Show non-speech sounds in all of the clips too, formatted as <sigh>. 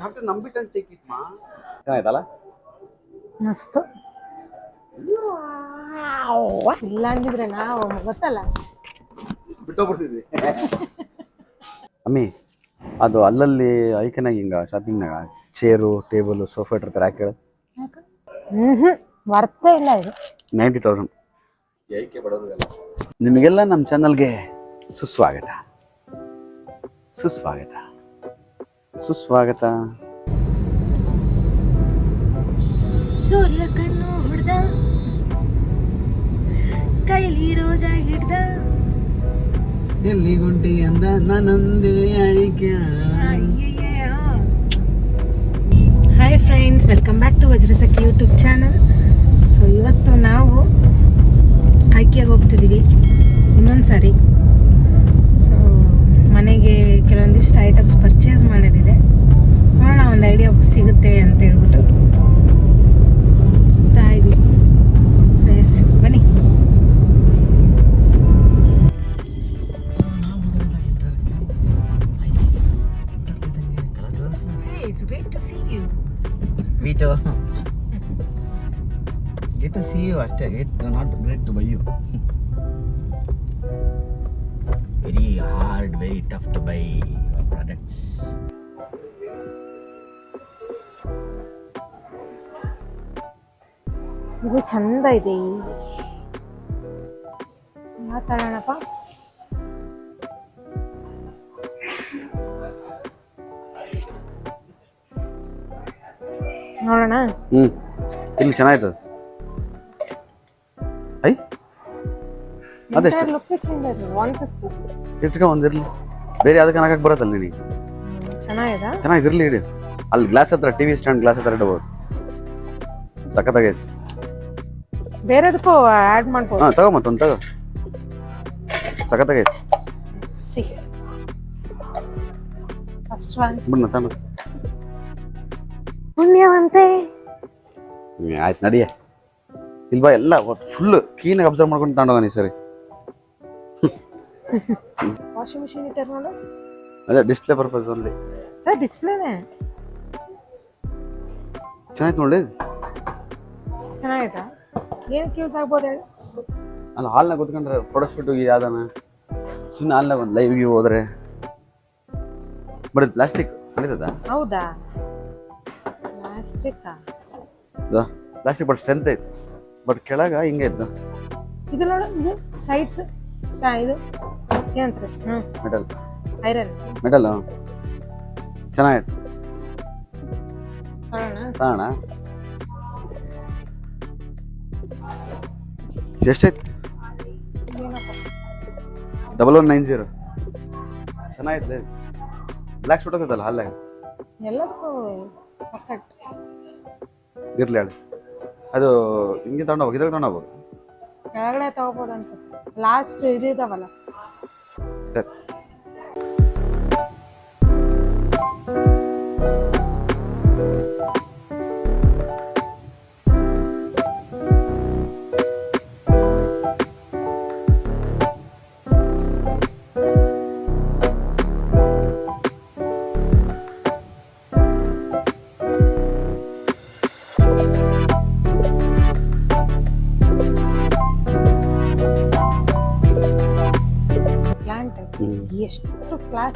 numb it and take it, ma. ಚೆನ್ನಾಯ್ತಲ್ಲ ಮಸ್ತು. ಇಲ್ಲ ಅಂದಿದ್ರೆ ನಾವು ಗೊತ್ತಲ್ಲ. ಬಿಟ್ಟೋಗ್ಬಿಡ್ತಿದ್ವಿ. <laughs> ಅಮ್ಮಿ ಅದು ಅಲ್ಲಲ್ಲಿ ಐಕನಾಗ ಹಿಂಗ ಶಾಪಿಂಗ್ನಾಗ ಚೇರು ಟೇಬಲ್ ಸೋಫಾ ಇಟ್ಟಿರ್ತಾರೆ ಯಾಕೆ ಹೇಳು? ಹ್ಮ್ ವರ್ತೇ ಇಲ್ಲ ಇದು. Ninety thousand. ನಿಮಗೆಲ್ಲ ನಮ್ಮ ಚಾನಲ್ಗೆ ಸುಸ್ವಾಗತ. ಸುಸ್ವಾಗತ. ಸುಸ್ವಾಗತ. ಸೂರ್ಯ ಕಣ್ಣು ಹೊಡ್ದ ಕೈಲಿ ರೋಜ ಹಿಡ್ದ. ಎಲ್ಲಿ ಗುಂಟಿ ಅಂದ ನನ್ನೊಂದೇ ಆಯ್ಕೆ. Hi friends welcome back to Vajrasakhi YouTube channel so ಇವತ್ತು ನಾವು ಆಯ್ಕೆಗೆ ಹೋಗ್ತಿದ್ದೀವಿ ಇನ್ನೊಂದು ಸಾರಿ ಮನೆಗೆ ಕೆಲವೊಂದಿಷ್ಟು ಐಟಮ್ಸ್ ಪರ್ಚೇಸ್ ಮಾಡೋದಿದೆ. ನೋಡೋಣ ಒಂದು ಐಡಿಯಾ ಸಿಗುತ್ತೆ ಅಂತ ಹೇಳ್ಬಿಟ್ಟು. ಇದ್ದೀವಿ ಸೊ ಎಸ್ ಬನ್ನಿ. It's great to see you ವೀಟು get to see you ಅಷ್ಟೇ get not great to buy you very hard tough to buy your products. ಇದು ಚಂದ ಇದೆ. ಮಾತಾಡೋಣಪ್ಪ ನೋಡೋಣ. ಹ್ಞೂ ಇಲ್ಲಿ ಚೆನ್ನಾಯ್ತದ ಐ? ಅದೆಷ್ಟು? ಲುಕ್ ಚೆಂದ ಆಯ್ತು ಒನ್ ಫಿಫ್ಟಿ ಇಟ್ಕ ಒಂದಿರ್ಲಿ ಬೇರೆ ಅದಕ್ಕೆ ಹಾಕಕ್ಕೆ ಬರತ್ತಲ್ಲ ನಿನಗೆ? ಚೆನ್ನಾಗಿದೆ? ಚೆನ್ನಾಗಿರ್ಲಿ ಇಡಿ. ಅಲ್ಲಿ ಗ್ಲಾಸ್ ಹತ್ರ ಟಿವಿ ಸ್ಟ್ಯಾಂಡ್ ಗ್ಲಾಸ್ ಹತ್ರ ಇಡಬಹುದು ಸಖತ್ತಾಗೈತಿ. ಬೇರೆದಕ್ಕೂ ಆ್ಯಡ್ ಮಾಡ್ಬೋದು. ಹಾಂ ತಗೋ ಮತ್ತೊಂದು ತಗೋ. ಸಖತ್ತಾಗೈತಿ. ಸಿ. ಫಸ್ಟ್ ಒನ್ ಬಿಡ್ನ ತಾನು ಪುಣ್ಯವಂತೆ. ಆಯ್ತು ನಡಿಯ. ಇಲ್ವಾ ಎಲ್ಲ ಫುಲ್ ಕ್ಲೀನಾಗಿ ಅಬ್ಸರ್ವ್ ಮಾಡ್ಕೊಂಡು ತಗೊಂಡೋಗ ನೀ ಸರಿ. ವಾಷಿಂಗ್ ಮಿಷಿನ್ ಇಟ್ಟಾರ ನೋಡು. ಅದೇ ಡಿಸ್ಪ್ಲೇ ಪರ್ಪಸ್ ಓನ್ಲಿ ಡಿಸ್ಪ್ಲೇನೇ ಚೆನ್ನಾಯ್ತು ನೋಡಿ ಚೆನ್ನಾಗೈತಾ? ಏನಕ್ಕೆ ಯೂಸ್ ಆಗ್ಬೋದು ಹೇಳಿ. ಅಲ್ಲಿ ಹಾಲ್ನಾಗ ಕೂತ್ಕೊಂಡ್ರೆ ಫೋಟೋ ಶೂಟ್ ಯಾವ್ದಾನ? ಸುಮ್ಮನೆ ಹಾಲ್ನಾಗ ಒಂದು ಲೈವ್ ಲೈವ್ಗೆ ಹೋದ್ರೆ. ಬಟ್ ಪ್ಲಾಸ್ಟಿಕ್ ನಡೀತದ ಹೌದಾ? ಪ್ಲಾಸ್ಟಿಕ್ಕಾ ಪ್ಲಾಸ್ಟಿಕ್ ಬಟ್ ಸ್ಟ್ರೆಂತ್ ಐತೆ. ಬಟ್ ಕೆಳಗೆ ಹಿಂಗೆ ಇತ್ತು ಇದು ನೋಡು ಇದು ಸೈಡ್ಸ್ ಇದು ಏನಂತಾರೆ ಚೆನ್ನಾಗಿತ್ತು ಮೆಟಲ್ ಐರನ್ ಮೆಟಲ್ ಚೆನ್ನಾಗೈತೆ. ನೋಡೋಣ ತಾಣ? ಎಷ್ಟೈತೆ? ಡಬಲ್ ಒನ್ ನೈನ್ ಜೀರೋ ಚೆನ್ನಾಗೈತೆ. ಬ್ಲ್ಯಾಕ್ ಶೂಟ್ ಆಗ್ತದಲ್ಲ ಅಲ್ಲೇ? ಎಲ್ಲದಕ್ಕೂ ಪರ್ಫೆಕ್ಟ್ ಇರ್ಲಿ ಹೇಳಿ. ಅದು ಹಿಂಗೆ ತಗೊಂಡೋಗ್ಬೇಕು ಇದ್ರಾಗ ಹೋಗ್ಬೋದು ಕೆಳಗಡೆ ತಗೋಬೋದು ಅನ್ಸುತ್ತೆ. ಲಾಸ್ಟ್ ಇದು ಇದಾವಲ್ಲ.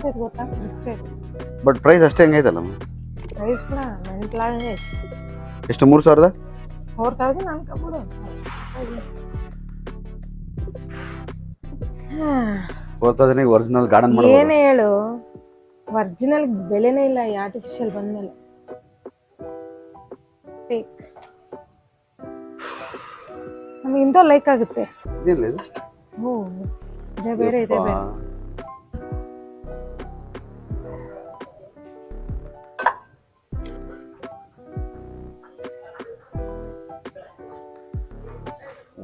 ಎಷ್ಟು ಐತೆ ಗೊತ್ತಾ? ಅಷ್ಟೇ ಬಟ್ ಪ್ರೈಸ್ ಅಷ್ಟೇ ಹೆಂಗೈತಲ್ಲ ಪ್ರೈಸ್ ಕೂಡ ನನ್ನ ಕ್ಲಾಸ್ ಎಷ್ಟು ಮೂರು ಸಾವಿರದ? ಫೋರ್ ತೌಸಂಡ್ ಅನ್ಕೊಬಿಡು ತೌಸಂಡಿಗೆ ಒರಿಜಿನಲ್ ಗಾರ್ಡನ್ ಏನೇ ಹೇಳು ಒರಿಜಿನಲ್ ಬೆಲೆನೇ ಇಲ್ಲ ಈ ಆರ್ಟಿಫಿಷಿಯಲ್ ಬಂದ್ಮೇಲೆ. ಫೇಕ್ ನಮ್ಗೆ ಇಂಥ ಲೈಕ್ ಆಗುತ್ತೆ. ಹ್ಞೂ ಓ ಇದೇ ಬೇರೆ ಇದೆ ಬೇರೆ.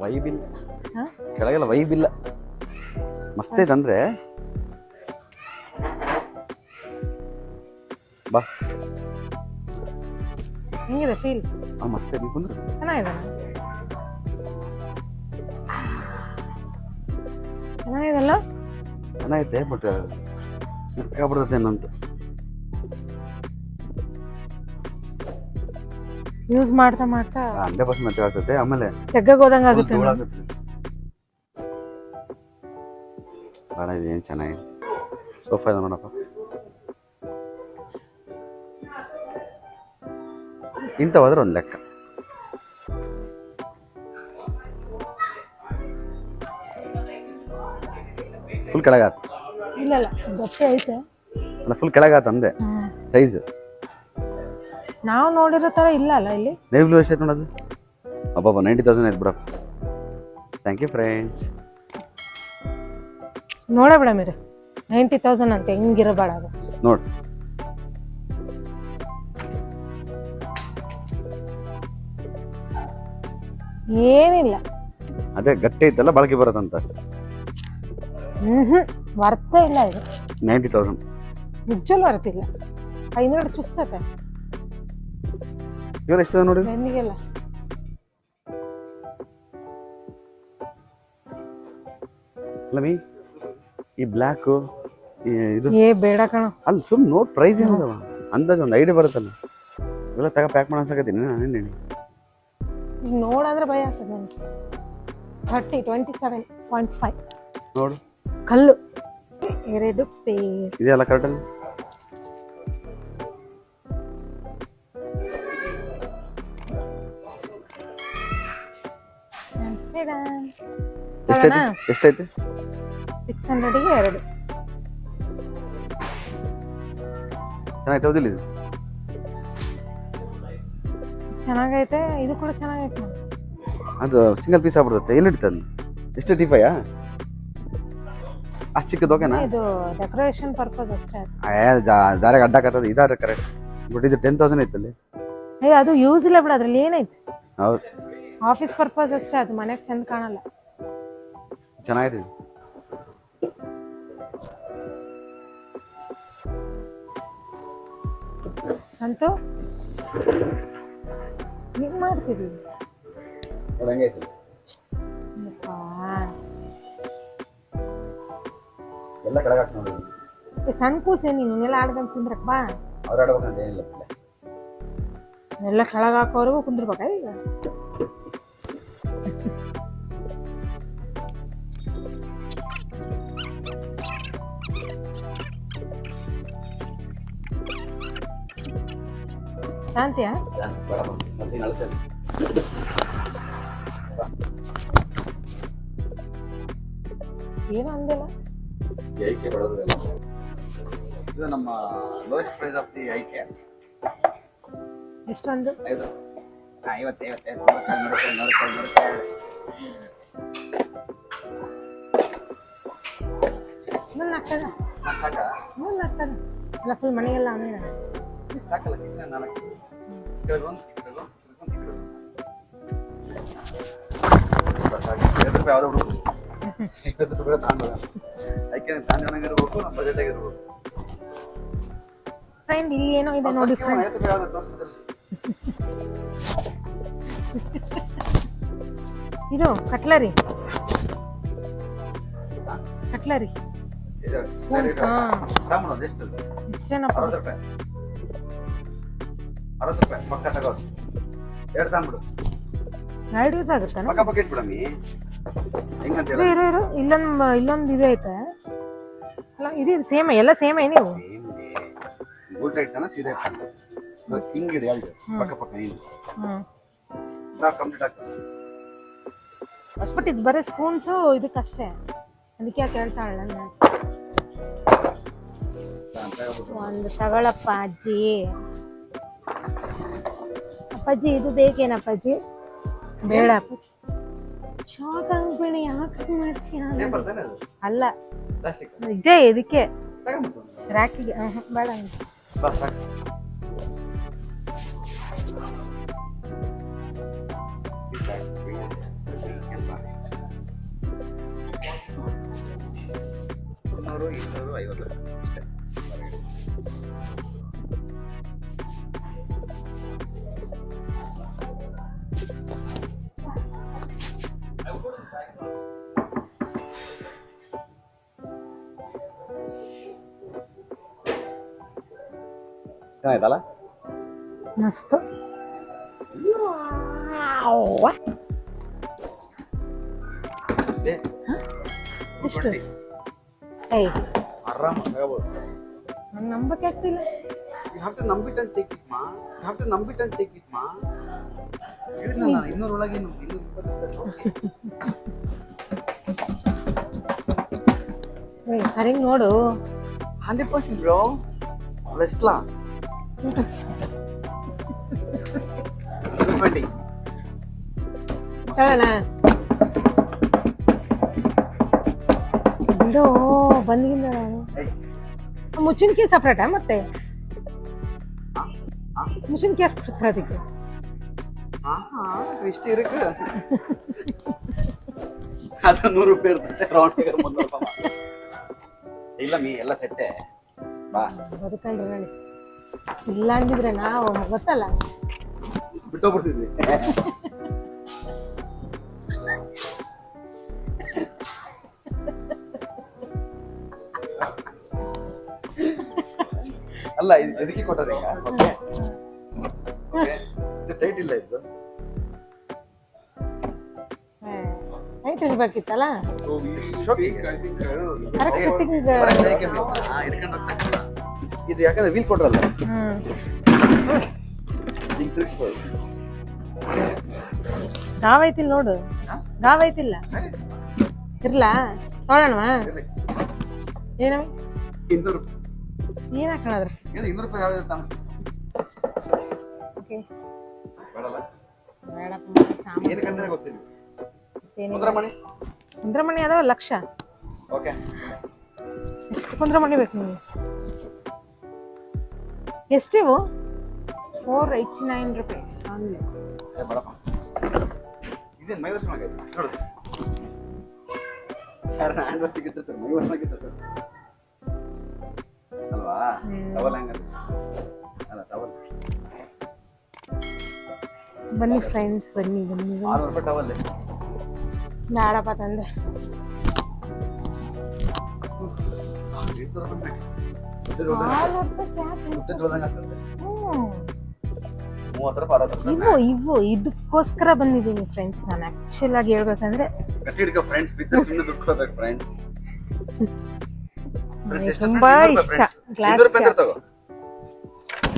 ವೈಬ್ ಇಲ್ಲ ಹಾ? ಕೆಳಗೆಲ್ಲ ವೈಬ್ ಇಲ್ಲ ಮಸ್ತ್ ಐತೆ ಅಂದ್ರೆ. ಬಾ. ಹೆಂಗಿದೆ ಫೀಲ್ ಆ ಮಸ್ತ್ ಇದೆ ಕುಂದ್ರೆ? ಚೆನ್ನಾಗಿದೆ. ಚೆನ್ನಾಗಿದಲ್ಲ ಚೆನ್ನಾಗೈತೆ ಬಟ್ ಬಿಡ್ತೈತೆ ಏನಂತ. ಯೂಸ್ ಮಾಡ್ತಾ ಮಾಡ್ತಾ ಹಂಡ್ರೆಡ್ ಪರ್ಸೆಂಟ್ ಮೆತ್ತಗೆ ಆಗ್ತೈತೆ ಆಮೇಲೆ ತೆಗ್ಗಗ್ ಹೋದಂಗ ಆಗುತ್ತೆ ಧೂಳ್ ಆಗ್ತೈತೆ. ಬೇಡ ಇದು ಏನು ಚೆನ್ನಾಗಿದೆ ಸೋಫಾ ಇದೆ ನೋಡಪ್ಪ. ಇಂಥವಾದ್ರೆ ಒಂದು ಲೆಕ್ಕ. ಫುಲ್ ಕೆಳಗಾತ ಇಲ್ಲ ಇಲ್ಲ ಗಟ್ಟಿ ಐತೆ. ಅಲ್ಲ ಫುಲ್ ಕೆಳಗಾತ ಅಂದೆ. ಸೈಜ್ ನಾವು ನೋಡಿರೋ ತರ ಇಲ್ಲ ಅಲ್ಲ ಇಲ್ಲಿ? ನೇವ್ಲು ಎಷ್ಟು ಆಯ್ತು ನೋಡೋದು ಅಬ್ಬಬ್ಬ ನೈಂಟಿ ತೌಸಂಡ್ ಆಯ್ತು ಬಿಡಪ್ಪ ಥ್ಯಾಂಕ್ ಯು ಫ್ರೆಂಡ್ಸ್ ನೋಡ ಬಿಡ ಮೇರೆ. ನೈಂಟಿ ತೌಸಂಡ್ ಅಂತ ಹೆಂಗಿರಬೇಡ ಅದು. ನೋಡಿ. ಏನಿಲ್ಲ. ಅದೇ ಗಟ್ಟಿ ಐತಲ್ಲ ಬಳಕೆ ಬರುತ್ತಂತ. ಹ್ಮ್ ಹ್ಮ್. ವರ್ತ ಇಲ್ಲ ಇದು. ನೈಂಟಿ ತೌಸಂಡ್ ನಿಜಲ್ಲೂ ವರ್ತಿಲ್ಲ. ಐನೂರು ಚುಸ್ತತೆ ಇವಾಗ ಎಷ್ಟಿದೆ ನೋಡಿ? ಬೆನ್ನಿಗೆಲ್ಲ ಅಲ್ಲ ಈ ಬ್ಲ್ಯಾಕು ಇದು. ಏ ಬೇಡ ಕಣ. ಅಲ್ಲಿ ಸುಮ್ ನೋಡ್ ಪ್ರೈಸ್ ಏನದವ ಅಂದಾಜು ಒಂದು ಐಡಿಯಾ ಬರುತ್ತಲ್ಲ. ಇವೆಲ್ಲ ತಗ ಪ್ಯಾಕ್ ಮಾಡಸಕತ್ತೀನಿ ನಾನು ಹೇಳಿ. ಈಗ ನೋಡಂದ್ರೆ ಭಯ ಆಗ್ತದೆ ನನಗೆ. Thirty twenty seven point five ನೋಡು. ಕಲ್ಲು. ಎರಡು ಪೇ ಇದೆಯಲ್ಲ ಕರೆಕ್ಟಲ್ಲಿ? ಎಷ್ಟೈತಿ? ಎಷ್ಟೈತಿ? ಸಿಕ್ಸ್ ಹಂಡ್ರೆಡ್ಗೆ ಎರಡು. ಚೆನ್ನಾಗಿ ಹೌದಿಲ್ಲ ಇದು? ಚೆನ್ನಾಗೈತೆ ಇದು ಕೂಡ ಚೆನ್ನಾಗೈತೆ. ಅದು ಸಿಂಗಲ್ ಪೀಸ್ ಆಗ್ಬಿಡುತ್ತೆ. ಎಲ್ಲಿ ಇಡ್ತದ ಎಷ್ಟು ಟಿಫೈಯಾ ಅಷ್ಟು ಚಿಕ್ಕದು ಓಕೆನಾ ಇದು ಡೆಕೋರೇಷನ್ ಪರ್ಪಸ್ ಅಷ್ಟೇ ಏ ದಾರಿಗೆ ಅಡ್ಡಾಕತ್ತದ ಇದಾರೆ ಕರೆಕ್ಟ್ ಬಟ್ ಇದು ಟೆನ್ ತೌಸಂಡ್ ಐತಲ್ಲಿ. ಏ ಅದು ಯೂಸ್ ಇಲ್ಲ ಬಿಡ ಅದ್ರಲ್ಲಿ ಏನೈತೆ ಹೌದು. ಆಫೀಸ್ ಪರ್ಪಸ್ ಅಷ್ಟೇ ಅದು ಮನೆಗೆ ಚೆಂದ ಕಾಣಲ್ಲ. ಚೆನ್ನಾಗಿದೆ. ಅಂತೂ? ಮಾಡ್ತಿದ್ವಿ ನೋಡು ಎಲ್ಲ ಕೆಳಗೆ ಹಾಕಿ ನೋಡಿ ಏ, ಸಣ್ಣ ಕೂಸೆ ನೀನು ಎಲ್ಲ ಆಡ್ದಂಗ್ ಕುಂದ್ರಕ್ ಬಾ. ಅವ್ರು ಆಡ್ಬೇಕಂತ ಏನಿಲ್ಲ. ಎಲ್ಲ ಕೆಳಗೆ ಕುಂದ್ರಬೇಕಾ ಈಗ? ಶಾಂತಿಯಾ? ಏನು ಅಂದಿಲ್ಲ? ಐಕೆ ಇದು ನಮ್ಮ lowest price of the IK. ಎಷ್ಟೊಂದು? ಐದು. ಐವತ್ತು ಐವತ್ತೈದು ನೂರು ಆಗ್ತದ ಆಗ್ತದ ಎಲ್ಲ ಫುಲ್ ಮನೆಗೆಲ್ಲ ಅವನೇ ಸಾಕಲ್ಲ ಕಿಸೆ ನಾಲ್ಕು. ಕೆಳಗೊಂದು ಕೆಳಗೊಂದು ಕೆಳಗೊಂದು ಐವತ್ತು ರೂಪಾಯಿ ಯಾವ್ದು ಹುಡುಗರು ಐವತ್ತು ರೂಪಾಯಿ ತಾಂಡ ಐಕೆ ತಾಂಡನಾಗಿರ್ಬೇಕು ನಮ್ಮ ಬಜೆಟ್ ಆಗಿರ್ಬೇಕು ಫ್ರೆಂಡ್ ಇಲ್ಲಿ ಏನೋ ಇದೆ ನೋಡಿ ಫ್ರೆಂಡ್ ಐವತ್ತು ರೂಪಾಯಿ ಯಾವ್ದು ತೋರಿಸಿದ್ರೆ ಇದು ಕಟ್ಲರಿ. ಕಟ್ಲರಿ. ಸ್ಪೂನ್ಸ್? ಇಷ್ಟೇನಪ್ಪ ಅರವತ್ತು ರೂಪಾಯಿ ಪಕ್ಕ ತಗೋದು ಎರಡು ತಾಂಬಿಡು ಎರಡು ಯೂಸ್ ಆಗುತ್ತಾನ ಪಕ್ಕ ಪಕ್ಕ ಇಟ್ಬಿಡಮ್ಮಿ ಹೆಂಗಂತ ಇರು ಹೇಳ. ಇರು ಇರು ಇಲ್ಲೊಂದು ಇಲ್ಲೊಂದು ಇದು ಐತೆ. ಅಲ್ಲ ಇದು ಸೇಮ್ ಎಲ್ಲ ಸೇಮ್ ನೀವು? ಉಲ್ಟ ಇಟ್ಟಾನ ಸೀದಾ ಇಟ್ಟಾನ. ಹಿಂಗಿಡಿ ಎರಡು. ಪಕ್ಕ ಪಕ್ಕ ಹಿಂಗೆ ಹ್ಞೂ ಡ್ರಾಪ್ ಕಂಪ್ಲೀಟ್ ಆಗ್ತದೆ. ಬಟ್ ಇದು ಬರೀ ಸ್ಪೂನ್ಸು ಇದಕ್ಕಷ್ಟೇ. ಅದಕ್ಕೆ ಯಾಕೆ ಹೇಳ್ತಾಳೆ ನಾನು? ಒಂದು ತಗೊಳಪ್ಪ ಅಜ್ಜಿ. ಅಪ್ಪಾಜಿ ಇದು ಬೇಕೇನಪ್ಪಾಜಿ ಬೇಡ. ಅಪ್ಪಾಜಿ ಶಾಕ್ ಆಗ್ಬೇಡಿ ಯಾಕೆ ಮಾಡ್ತೀಯ ಅಲ್ಲ. ಇದೆ ಇದೇ ಇದಕ್ಕೆ. ರಾಕಿಗೆ ಬೇಡ. ಇನ್ನೂರು ಐವತ್ತು. ಅಷ್ಟೇ. ಚೆನ್ನಾಯ್ತಲ್ಲ ಮಸ್ತ್. ಏ, ಎಷ್ಟು ಏಯ್. ತಗೋಬೋದು ನನ್ನ ನಂಬಕ್ಕೆ ಆಗ್ತಿಲ್ಲ. You have to numb it and take it, ma. You have to numb it and take it, ma. ಹೇಳಿದ್ನ ನಾನು ಇನ್ನೂರೊಳಗೆ ಒಳಗೆ ಇನ್ನೂರ ಇಪ್ಪತ್ತು ಸರಿ ನೋಡು. ಹಂಡ್ರೆಡ್ ಪರ್ಸೆಂಟ್ ಬ್ರೋ ವೆಸ್ಟ್ಲಾ ಟ್ವೆಂಟಿ ತಗೋಣ ಬಿಡು ಬಂದಿಲ್ಲ ಮುಚ್ಚಿನ್ಕಿ ಸಪ್ರೇಟಾ ಮತ್ತೆ? ಮುಚ್ಚಿನ್ಕಿ ಯಾರು ಕೊಡ್ತಾರೆ ಅದಕ್ಕೆ. ಹಾ ಹಾ ಇಷ್ಟು ಇರಕ್ಕೆ. ಅದು ನೂರು ರೂಪಾಯಿ ಇರ್ತದೆ ರೌಂಡ್ ಫಿಗರ್ ಮುನ್ನೂರು ರೂಪಾಯಿ ಮಾತ್ರ. ಇಲ್ಲ ಮೀ ಎಲ್ಲ ಸೆಟ್ಟೆ. ಬಾ. ಬದುಕಂಡ್ರೆ ನೋಡಿ ಇಲ್ಲ ಅಂದಿದ್ರೆ ನಾವು ಗೊತ್ತಲ್ಲ. ಬಿಟ್ಟೋಗ್ಬಿಡ್ತಿದ್ವಿ. ಅಲ್ಲ ಇದಕ್ಕೆ ಕೊಟ್ಟರೆ ಈಗ? ಇದು ಟೈಟ್ ಇಲ್ಲ ಇದು. ನೈಟ್ ಇರ್ಬೇಕಿತ್ತಲ್ಲ? ಕರೆಕ್ಟ್ ಫಿಟ್ಟಿಂಗ್ ಇದು ಯಾಕಂದ್ರೆ ವೀಲ್ ಕೊಡ್ರಲ್ಲ? ತಿರ್ಗಿಸ್ಬೋದು ಐತಿಲ್ಲ ನೋಡು. ನಾವೈತಿಲ್ಲ. ಇರ್ಲ? ನೋಡೋಣವಾ? ಇರ್ಲಿ. ಏನು? ಇನ್ನೂರು ಏನ್ ಹಾಕೋಣದ್ರ? ಏನು ಇನ್ನೂರು ರೂಪಾಯಿ ಯಾವ್ದು ತಾನೆ? ಓಕೆ. ಬೇಡಲ್ಲ? ಬೇಡಪ್ಪ ಸಾಮಾನು ಏನಕ್ಕಂದ್ರೆ ಗೊತ್ತಿಲ್ಲ. ಏನಿಲ್ಲ. ಮುದ್ರಮಣಿ ಕುಂದ್ರಮಣಿ ಅದಾವ ಲಕ್ಷ. ಓಕೆ. ಎಷ್ಟು ಕುಂದ್ರಮಣಿ ಬೇಕು ನಿಮಗೆ? ಎಷ್ಟಿವು ಫೋರ್ ಏಯ್ಟಿ ನೈನ್ ರುಪೀಸ್ ಬೇಡಪ್ಪ ಇದೇನು ಮೈ ವರ್ಷ ನೋಡು. ಯಾರು ಹ್ಯಾಂಡ್ ವಾಶ್ ಇಟ್ಟಿರ್ತಾರೆ ಮೈ ವಾಶ್ ಅಲ್ವಾ. ಟವಲ್ ಹೆಂಗದು ಅಲ್ಲ ಟವಲ್ ಬನ್ನಿ ಫ್ರೆಂಡ್ಸ್ ಬನ್ನಿ ಬನ್ನಿ ಬನ್ನಿ. ಆರು ರೂಪಾಯಿ ಟವಲ್ ಬೇಡಪ್ಪ ತಂದೆ. ಇವು ಇವು ಇದಕ್ಕೋಸ್ಕರ ಬಂದಿದ್ದೀನಿ ಫ್ರೆಂಡ್ಸ್ ನಾನು ಆಕ್ಚುಲ್ ಆಗಿ ಹೇಳ್ಬೇಕಂದ್ರೆ. ತುಂಬಾ ಇಷ್ಟ. ಗ್ಲಾಸ್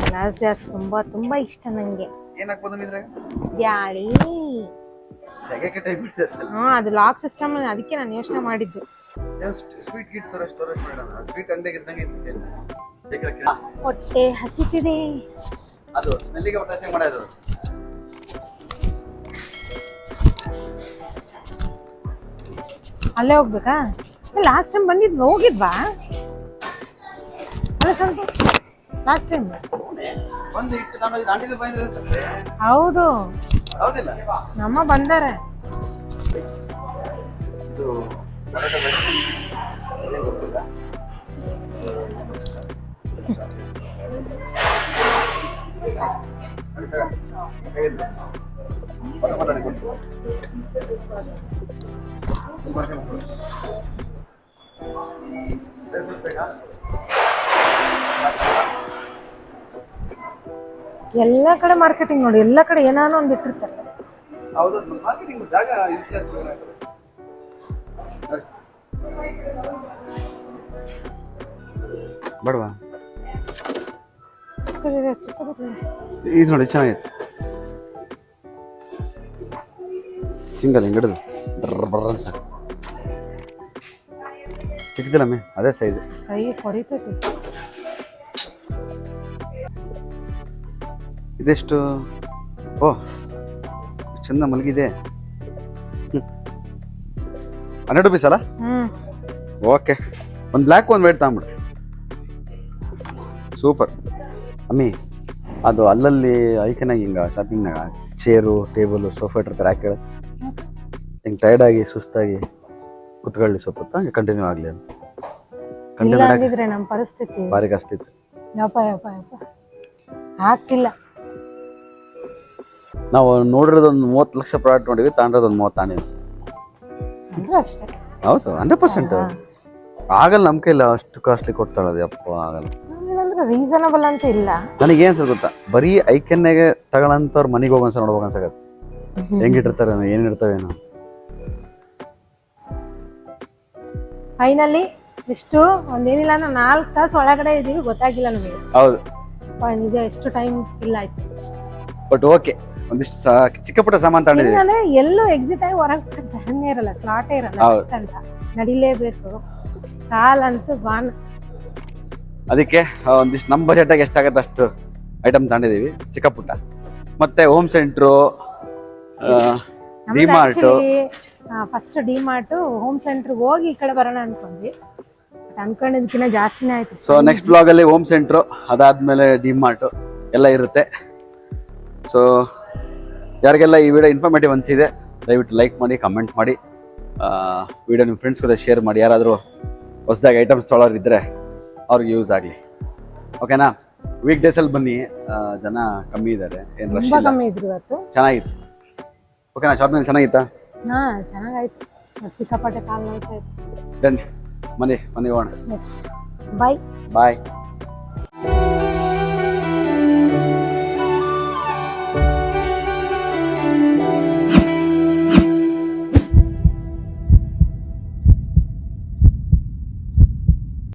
ಗ್ಲಾಸ್ ಜಾರ್ಸ್ ತುಂಬಾ ತುಂಬಾ ಇಷ್ಟ ನಂಗೆ. ಬ್ಯಾಳಿ. ಹಾ ಅದು ಲಾಕ್ ಸಿಸ್ಟಮ್ ಅದಕ್ಕೆ ನಾನು ಯೋಚನೆ ಮಾಡಿದ್ದು. ಸ್ವೀಟ್ ಗಿಟ್ಸ್ ಸ್ಟೋರೇಜ್ ಮಾಡೋಣ ಸ್ವೀಟ್ ಅಂಗಡಿಗೆ ಇದ್ದಂಗೆ ಇದೆ ಬೇಕಾದ್ರೆ ಹೊಟ್ಟೆ ಹಸಿತಿದೆ. ಅದು ಸ್ಮೆಲ್ಲಿಗೆ ಹೊಟ್ಟೆ ಹಸಿ ಮಾಡೋದು. ಅಲ್ಲೇ ಹೋಗ್ಬೇಕಾ? ಲಾಸ್ಟ್ ಟೈಮ್ ಬಂದಿದ್ವಿ ಹೋಗಿದ್ವಾ? ಲಾಸ್ಟ್ ಟೈಮ್ ಹೌದು. ನಮ್ಮ ಬಂದಾರೆ. ಎಲ್ಲ ಕಡೆ ಮಾರ್ಕೆಟಿಂಗ್ ನೋಡಿ ಎಲ್ಲ ಕಡೆ ಏನಾನೋ ಒಂದು ಇಟ್ಟಿರ್ತಾರೆ. ಹೌದು ಮಾರ್ಕೆಟಿಂಗ್ ಜಾಗ ಬೇಡವಾ? ಇದು ನೋಡಿ, ಚೆನ್ನಾಗೈತೆ. ಸಿಂಗಲ್ ಹಿಂಗೆ ಹಿಡಿದು. ಬರ್ರ ಬರ್ರ ಚಿಕ್ಕದಿಲ್ಲಮ್ಮೆ ಅದೇ ಸೈಜ್ ಕೈ ಕೊರಿತೈತಿ ಇದೆಷ್ಟು? ಓ, ಚಂದ ಮಲಗಿದೆ. ಹನ್ನೆರಡು ರುಪೀಸ್ ಅಲ್ಲ? ಓಕೆ ಒಂದು ಬ್ಲ್ಯಾಕ್ ಒಂದು ವೈಟ್ ತಗೊಂಬಿಡ್ರಿ ಸೂಪರ್ ಅಮ್ಮಿ ಅದು ಅಲ್ಲಲ್ಲಿ ಐಕನಾಗಿ ಹಿಂಗೆ ಶಾಪಿಂಗ್ನಾಗ ಚೇರು ಟೇಬಲು ಸೋಫಾ ಇಟ್ಟಿರ್ತಾರೆ ಯಾಕೆ ಹೇಳಿ ಹಿಂಗೆ ಟೈರ್ಡ್ ಆಗಿ ಸುಸ್ತಾಗಿ ಕುತ್ಕೊಳ್ಳಿ ಸ್ವಲ್ಪ ಹೊತ್ತು ಹಂಗೆ ಕಂಟಿನ್ಯೂ ಆಗಲಿ ಅಂತ. ಕಂಟಿನ್ಯೂ ನಮ್ಮ ಪರಿಸ್ಥಿತಿ. ಭಾರಿ ಕಷ್ಟ ಇತ್ತು. ಯಪ್ಪ ಯಪ್ಪ ಯಪ್ಪ. ಆಗ್ತಿಲ್ಲ ನಾವು ನೋಡಿರೋದೊಂದು ಮೂವತ್ತು ಲಕ್ಷ ಪ್ರಾಡಕ್ಟ್ ನೋಡಿವಿ ತಾಂಡ್ರದೊಂದು ಮೂವತ್ತು ತಾಂಡಿವಿ ಅಂದ್ರೂ ಅಷ್ಟೇ. ಹೌದು ಹಂಡ್ರೆಡ್ ಪರ್ಸೆಂಟ್ ಆಗಲ್ಲ ನಮ್ಮ ಇಲ್ಲ ಅಷ್ಟು ಕಾಸ್ಟ್ಲಿ ಕೊಡ್ತಾಳೆ ಅಪ್ಪ ಆಗಲ್ಲ. ಅಂದ್ರೆ ರೀಸನಬಲ್ ಅಂತ ಇಲ್ಲ. ನನಗೆ ಏನು ಅನ್ಸುತ್ತೆ ಗೊತ್ತಾ? ಬರೀ ಐಕೆನ್ನಾಗೆ ತಗೊಳಂತವ್ರ ಮನೆಗೆ ಹೋಗೋಣ ಅನ್ಸ ನೋಡ್ಬೇಕು ಅನ್ಸಕತ್ತೆ. ಹೆಂಗಿಟ್ಟಿರ್ತಾರೆ ಏನು ಏನೋ ಫೈನಲಿ ಇಷ್ಟು ಒಂದೇನಿಲ್ಲ ನಾವು ನಾಲ್ಕು ತಾಸು ಒಳಗಡೆ ಇದೀವಿ ಗೊತ್ತಾಗಿಲ್ಲ ನಮಗೆ. ಹೌದು. ನಿಜ ಎಷ್ಟು ಟೈಮ್ ಇಲ್ಲ ಆಯ್ತು. ಬಟ್ ಓಕೆ ಒಂದಿಷ್ಟು ಚಿಕ್ಕ ಪುಟ್ಟ ಸಾಮಾನು ತಗೊಂಡಿದ್ದೀವಿ ಏನಂದ್ರೆ ಎಲ್ಲೂ ಎಕ್ಸಿಟ್ ಆಗಿ ಹೊರಗೆ ಧನ್ಯ ಇರಲ್ಲ ಸ್ಲಾಟೇ ಇರಲ್ಲ ಹೌದು. ಅಂತ ನಡಿಲೇಬೇಕು. ಕಾಲಂತೂ ಗಾನ್ ಅದಕ್ಕೆ ಆ, ಒಂದಿಷ್ಟು ನಮ್ಮ ಬಜೆಟಾಗಿ ಎಷ್ಟಾಗತ್ತೆ ಅಷ್ಟು ಐಟಮ್ ತಗೊಂಡಿದೀವಿ ಚಿಕ್ಕ ಪುಟ್ಟ ಮತ್ತೆ home centre DMart first DMart home centre ಹೋಗಿ ಈ ಕಡೆ ಬರೋಣ ಅನ್ಕೊಂಡ್ವಿ. ಬಟ್ ಅನ್ಕೊಂಡಿದ್ಕಿನ್ನ ಜಾಸ್ತಿನೇ ಆಯ್ತು. ಸೊ ನೆಕ್ಸ್ಟ್ ಬ್ಲಾಗಲ್ಲಿ ಹೋಮ್ ಸೆಂಟ್ರು ಅದಾದ್ಮೇಲೆ ಡಿಮಾರ್ಟು ಎಲ್ಲ ಇರುತ್ತೆ. ಸೊ ಯಾರಿಗೆಲ್ಲ ಈ ವಿಡಿಯೋ ಇನ್ಫಾರ್ಮೇಟಿವ್ ಅನಿಸಿದೆ ದಯವಿಟ್ಟು ಲೈಕ್ ಮಾಡಿ ಕಮೆಂಟ್ ಮಾಡಿ. ವಿಡಿಯೋ ನಿಮ್ಮ ಫ್ರೆಂಡ್ಸ್ ಜೊತೆ ಶೇರ್ ಮಾಡಿ. ಯಾರಾದರೂ ಹೊಸದಾಗಿ ಐಟಮ್ಸ್ ತೊಳೋರು ಇದ್ದರೆ ಅವ್ರಿಗೆ ಯೂಸ್ ಆಗಲಿ. ಓಕೆನಾ ವೀಕ್ ಡೇಸಲ್ಲಿ ಬನ್ನಿ. ಜನ ಕಮ್ಮಿ ಇದ್ದಾರೆ ಏನು ರಶ್ ತುಂಬಾ ಕಮ್ಮಿ ಇದ್ರು ಇವತ್ತು. ಚೆನ್ನಾಗಿತ್ತು. ಓಕೆನಾ ಶಾಪಿಂಗ್ ಚೆನ್ನಾಗಿತ್ತಾ? ಹಾ ಚೆನ್ನಾಗಾಯ್ತು. ಮತ್ತ್ ಸಿಕ್ಕಾಪಟ್ಟೆ ಕಾಲ್ ನೋಯ್ತಾ ಇತ್ತು ಡನ್ ಮನೆ ಮನೆ ಹೋಗೋಣ. ಎಸ್ ಬಾಯ್ ಬಾಯ್